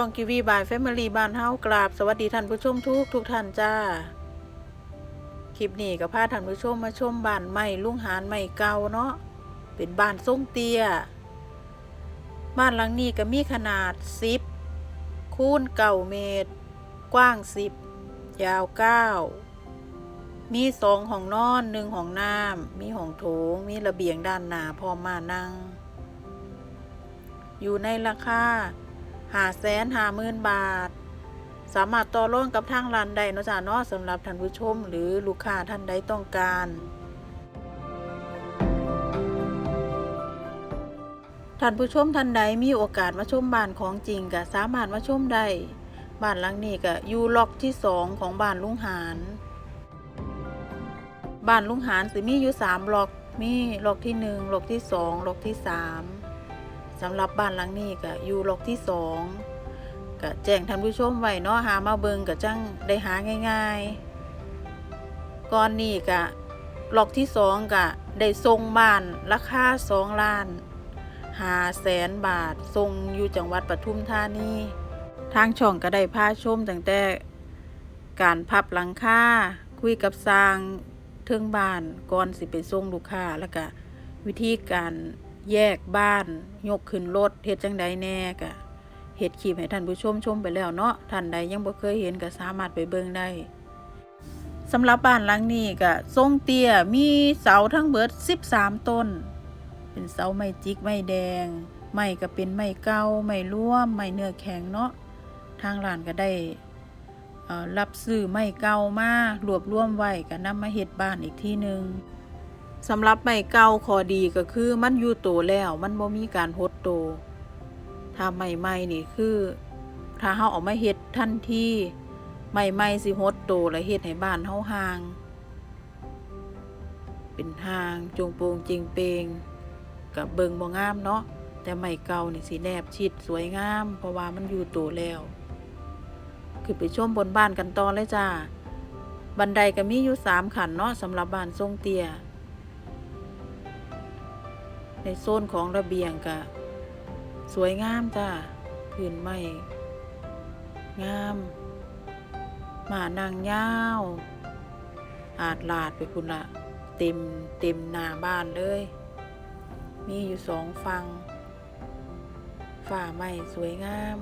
ช่องกีวีบายแฟมิลี่บ้านเฮากราบ สวัสดีท่านผู้ชมทุกทุกท่านจ้า คลิปนี้ก็พาท่านผู้ชมมาชมบ้านใหม่ลุงหานใหม่เก่าเนาะเป็นบ้านทรงเตี้ย บ้านหลังนี้ก็มีขนาด 10 คูณเก่าเมตร กว้าง 10 ยาว 9 มีสองห้องนอนหนึ่งห้องน้ำมีห้องโถง มีระเบียงด้านหน้าพร้อมมานั่ง อยู่ในราคา หาแสนหาหมื่นบาท สามารถต่อรองกับทางร้านได้นาะจ้าเนาะสำหรับท่านผู้ชมหรือลูกค้าท่านใดต้องการท่านผู้ชมท่านใดมีโอกาสมาชมบ้านของจริงก็สามารถมาชมได้บ้านหลังนี้ก็อยู่ล็อกที่สองของบ้านลุงหานบ้านลุงหานสิมีอยู่สามล็อกมีล็อกที่หนึ่งล็อกที่สองล็อกที่สาม สำหรับบ้านหลังนี้ก็อยู่ล็อกที่สองก็แจ้งท่านผู้ชมไว้เนาะหามาเบิงก็จังได้หาง่าย ๆ ก่อนนี้ก็ล็อกที่สองก็ได้ส่งบ้านราคาสองล้านหาแสนบาทส่งอยู่จังหวัดปทุมธานีทางช่องก็ได้พาชมตั้งแต่การพับหลังคาคุยกับสร้างเทิงบ้านก่อนสิไปส่งลูกค้าแล้วก็วิธีการ แยกบ้าน ยกขึ้นรถเฮ็ดจังใดแน่ก็เฮ็ดคลิปให้ท่านผู้ชมชมไปแล้วเนาะท่านใดยังบ่เคยเห็นก็สามารถไปเบิ่งได้สำหรับบ้านหลังนี้ก็ทรงเตี้ยมีเสาทั้งเบิด 13 ต้น เป็นเสาไม้จิกไม้แดง ไม้ก็เป็นไม้เก่าไม้ร่วมไม้เนื้อแข็งเนาะทางร้านก็ได้เอ่อรับซื้อไม้เก่ามารวบรวมไว้ก็นำมาเฮ็ดบ้านอีกที่หนึ่ง สำหรับไม้เก่าข้อดีก็คือมันอยู่โตแล้วมันบ่มีการหดโตถ้าไม้ใหม่นี่คือ ถ้าเฮาเออกมาเฮ็ดทันทีไม้ใหม่สิหดโตและเฮ็ดให้บ้านเฮาห่าง เป็นห่างจงโปงจริงเปงกับเบิงบ่งามเนาะแต่ไม้เก่านี่สีแนบชิดสวยงาม เพราะว่ามันอยู่โตแล้วคือไปชมบนบ้านกันต่อเลยจ้าบันไดก็มีอยู่สามขันเนาะสำหรับบ้านทรงเตีย ในโซนของระเบียงก็สวยงามจ้าพื้นไม้งามหมานางยาว อาดลาดไปคุณละเต็มเต็มหน้าบ้านเลย มีอยู่สองฝั่งฝ่าไม้สวยงาม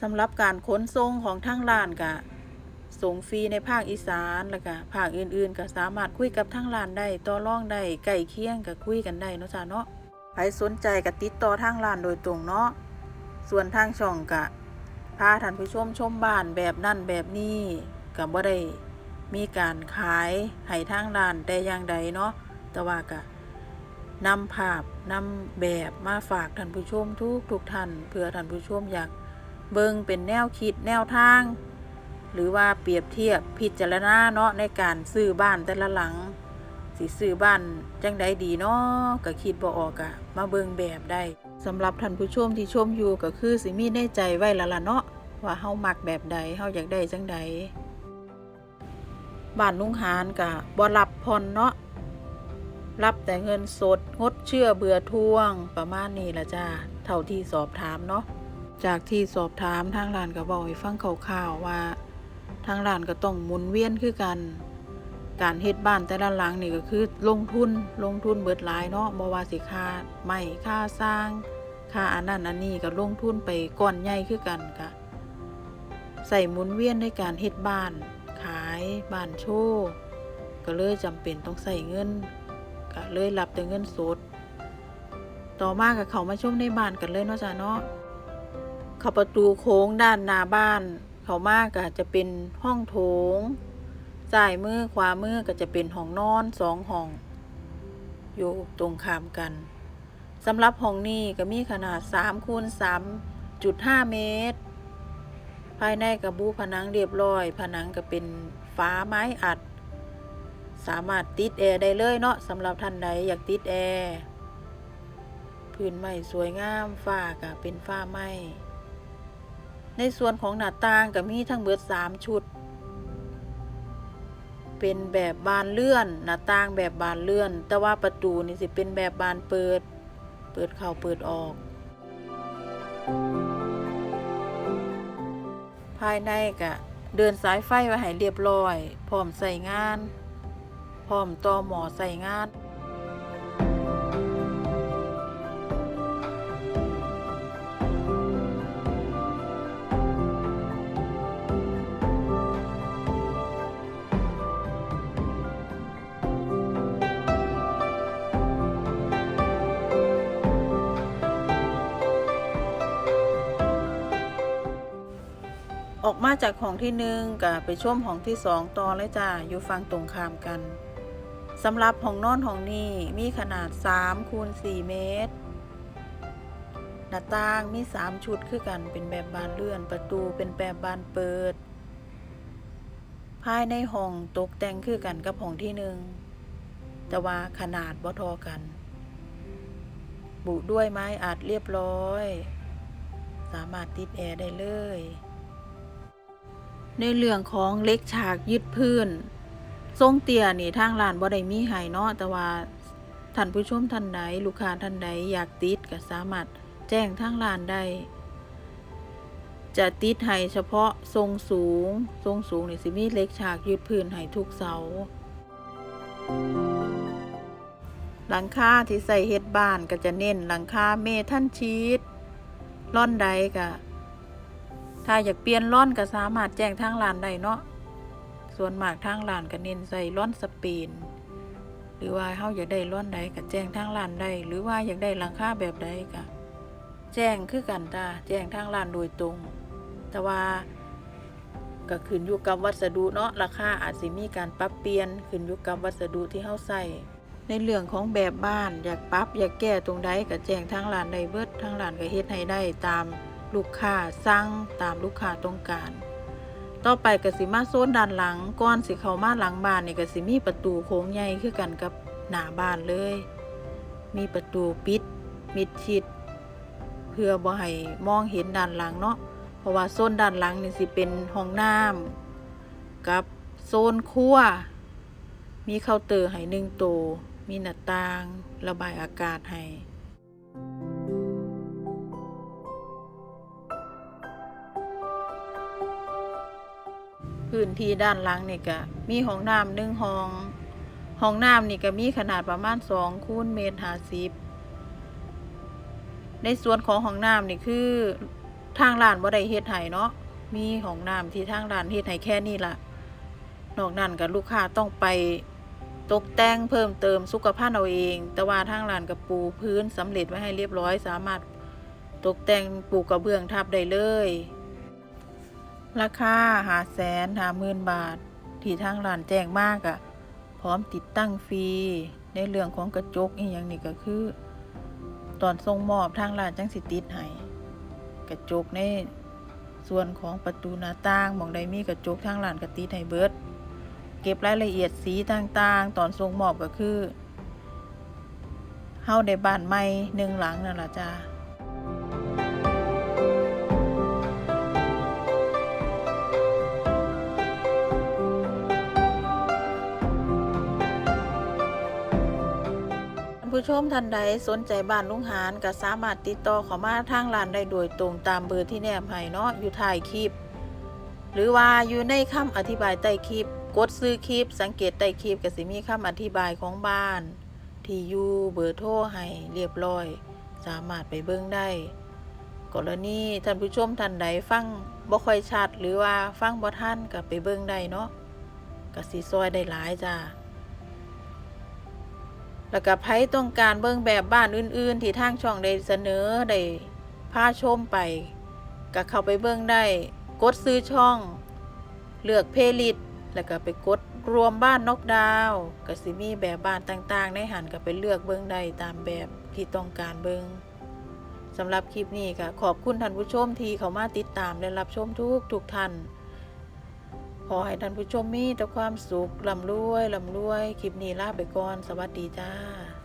สำหรับการขนส่งของทางร้านกะ ส่งฟรีในภาคอีสานแล้วก็ภาคอื่นๆ ก็สามารถคุยกับทางร้านได้ต่อรองได้ใกล้เคียงก็คุยกันได้เนาะจ้าเนาะใครสนใจก็ติดต่อทางร้านโดยตรงเนาะส่วนทางช่องกะพาท่านผู้ชมชมบ้านแบบนั่นแบบนี้ก็บ่ได้มีการขายให้ทางร้านแต่อย่างใดเนาะแต่ว่าก็นำภาพนำแบบมาฝากท่านผู้ชมทุกทุกท่านเพื่อท่านผู้ชมอยากเบิ่งเป็นแนวคิดแนวทาง หรือว่าเปรียบเทียบพิจารณาเนาะในการซื้อบ้านแต่ละหลัง สิซื้อบ้านจังใดดีเนาะก็คิดบ่ออกอะมาเบิ่งแบบได้สำหรับท่านผู้ชมที่ชมอยู่ก็คือสิมีในใจไว้และละเนาะว่าเฮามักแบบใดเฮาอยากได้จังใดบ้านลุงหานก็บ่รับผ่อนเนาะรับแต่เงินสดงดเชื่อเบื่อทวงประมาณนี้ละจ้าเท่าที่สอบถามเนาะจากที่สอบถามทางร้านก็บอกให้ฟังข่าวๆว่า ทางร้านก็ต้องหมุนเวียนคือกัน การเฮ็ดบ้านแต่ละหลังนี่ก็คือลงทุนลงทุนเบิดหลายเนาะบ่ว่าสิค่าไม้ค่าสร้างค่าอันนั้นอันนี้ก็ลงทุนไปก้อนใหญ่คือกันค่ะใส่หมุนเวียนในการเฮ็ดบ้าน ขายบ้านโชว์ก็เลยจำเป็นต้องใส่เงินก็เลยรับแต่เงินสด ต่อมากับเขามาชมในบ้านกันเลยเนาะจ้ะเนาะเข้าประตูโค้งด้านหน้าบ้าน เขามากก็จะเป็นห้องโถงซ้ายมือขวามือก็จะเป็นห้องนอนสองห้อง อยู่ตรงข้ามกันสำหรับห้องนี้ก็มีขนาด3คูณ3.5 เมตร ภายในกับบูผนังเรียบร้อย ผนังก็เป็นฟ้าไม้อัด สามารถติดแอร์ได้เลยเนาะสำหรับท่านใดอยากติดแอร์พื้นไม้สวยงามฝ้าก็เป็นฝ้าไม้ ในส่วนของหน้าต่างก็มีทั้งเบิดสามชุด เป็นแบบบานเลื่อน หน้าต่างแบบบานเลื่อน แต่ว่าประตูนี่สิเป็นแบบบานเปิด เปิดเข้าเปิดออก ภายในก็เดินสายไฟไว้ให้เรียบร้อย พร้อมใส่งาน พร้อมต่อหมอใส่งาน ออกมาจากห้องที่หนึ่งกับไปชมห้องที่สองต่อเลยจ้าอยู่ฝั่งตรงข้ามกันสำหรับห้องนอนห้องนี้มีขนาด3คูณ4เมตร หน้าต่างมี 3 ชุดคือกันเป็นแบบบานเลื่อนประตูเป็นแบบบานเปิด ภายในห้องตกแต่งคือกันกับห้องที่หนึ่งแต่ว่าขนาดบ่ทอกัน บุด้วยไม้อัดเรียบร้อย สามารถติดแอร์ได้เลย ในเรื่องของเล็กฉากยึดพื้น ทรงเตียนี่ทางร้านบ่ได้มีให้เนาะแต่ว่าท่านผู้ชมท่านใดลูกค้าท่านใดอยากติดก็สามารถแจ้งทางร้านได้ จะติดให้เฉพาะทรงสูง ทรงสูงนี่สิมีเล็กฉากยึดพื้นให้ทุกเสา หลังคาที่ใส่เฮ็ดบ้านก็จะเน้นหลังคาเมทัลชีตร่อนใดก็ ถ้าอยากเปลี่ยนร่อนก็สามารถแจ้งทางร้านได้เนาะ ส่วนมากทางร้านก็เน้นใส่ร่อนสเปนหรือว่าเฮาอยากได้ร่อนใดก็แจ้งทางร้านได้ หรือว่าอยากได้หลังคาแบบใดก็แจ้งคือกันจ้าแจ้งทางร้านโดยตรง แต่ว่าก็ขึ้นอยู่กับวัสดุเนาะราคาอาจสิมีการปรับเปลี่ยนขึ้นอยู่กับวัสดุที่เฮาใส่ในเรื่องของแบบบ้านอยากปรับอยากแก้ตรงใดก็แจ้งทางร้านได้เบิดทางร้านก็เฮ็ดให้ได้ตาม ลูกค้าสั่งตามลูกค้าต้องการ ต่อไปกสิมาโซนด้านหลังก่อนสิเข้ามาหลังบ้านนี่กสิมีประตูโค้งใหญ่คือกันกับหน้าบ้านเลย มีประตูปิด มิดชิด เพื่อบ่ให้มองเห็นด้านหลังเนาะเพราะว่าโซนด้านหลังนี่สิเป็นห้องน้ำกับโซนครัวมีเคาน์เตอร์ให้หนึ่งโตวมีหน้าต่าง ระบายอากาศให้ พื้นที่ด้านหลังนี่ก็มีห้องน้ำหนึ่งห้อง ห้องน้ำนี่ก็มีขนาดประมาณสองคูณเมตรห้าสิบในส่วนของห้องน้ำนี่คือทางร้านบ่ได้เฮ็ดให้เนาะมีห้องน้ำที่ทางร้านเฮ็ดให้แค่นี้ล่ะนอกนั้นก็ลูกค้าต้องไปตกแต่งเพิ่มเติมสุขภัณฑ์เอาเอง แต่ว่าทางร้านก็ปูพื้นสำเร็จไว้ให้เรียบร้อยสามารถตกแต่งปูกระเบื้องทับได้เลย ราคาหาแสนหาหมื่นบาท ที่ทางร้านแจ้งมากอะพร้อมติดตั้งฟรี ในเรื่องของกระจกอีกอย่างนี้ก็คือ ตอนส่งมอบทางร้านจังสิติดให้กระจกในส่วนของประตูหน้าต่างมองใดมีกระจกทางร้านก็ติดให้เบิด เก็บรายละเอียดสีต่างๆ ตอนส่งมอบก็คือเฮาได้บ้านใหม่หนึ่งหลังนั่นล่ะจ้า ผู้ชมท่านใดสนใจบ้านลุงหานก็สามารถติดต่อเข้ามาทางร้านได้โดยตรงตามเบอร์ที่แนบให้เนาะอยู่ท้ายคลิป หรือว่าอยู่ในคำอธิบายใต้คลิป กดซื้อคลิป สังเกตใต้คลิปก็สิมีคำอธิบายของบ้าน ที่อยู่เบอร์โทรให้เรียบร้อย สามารถไปเบิ่งได้ กรณีท่านผู้ชมท่านใดฟังบ่ค่อยชัดหรือว่าฟังบ่ทันก็ไปเบิ่งได้เนาะก็สิซอยได้หลายจ้า แล้วก็ไผต้องการเบิ่งแบบบ้านอื่น ๆ ที่ทางช่องได้เสนอได้พาชมไปก็เข้าไปเบิ่งได้ กดซื้อช่อง เลือกเพลิตแล้วก็ไปกดรวมบ้านนกดาวก็สิมีแบบบ้านต่างๆในหันก็ไปเลือกเบิ่งได้ตามแบบที่ต้องการเบิ่งสำหรับคลิปนี้ก็ขอบคุณท่านผู้ชมที่เข้ามาติดตามและรับชมทุกทุกท่าน ขอให้ท่านผู้ชมมีแต่ความสุขลำรวยลำรวย คลิปนี้ลาไปก่อน สวัสดีจ้า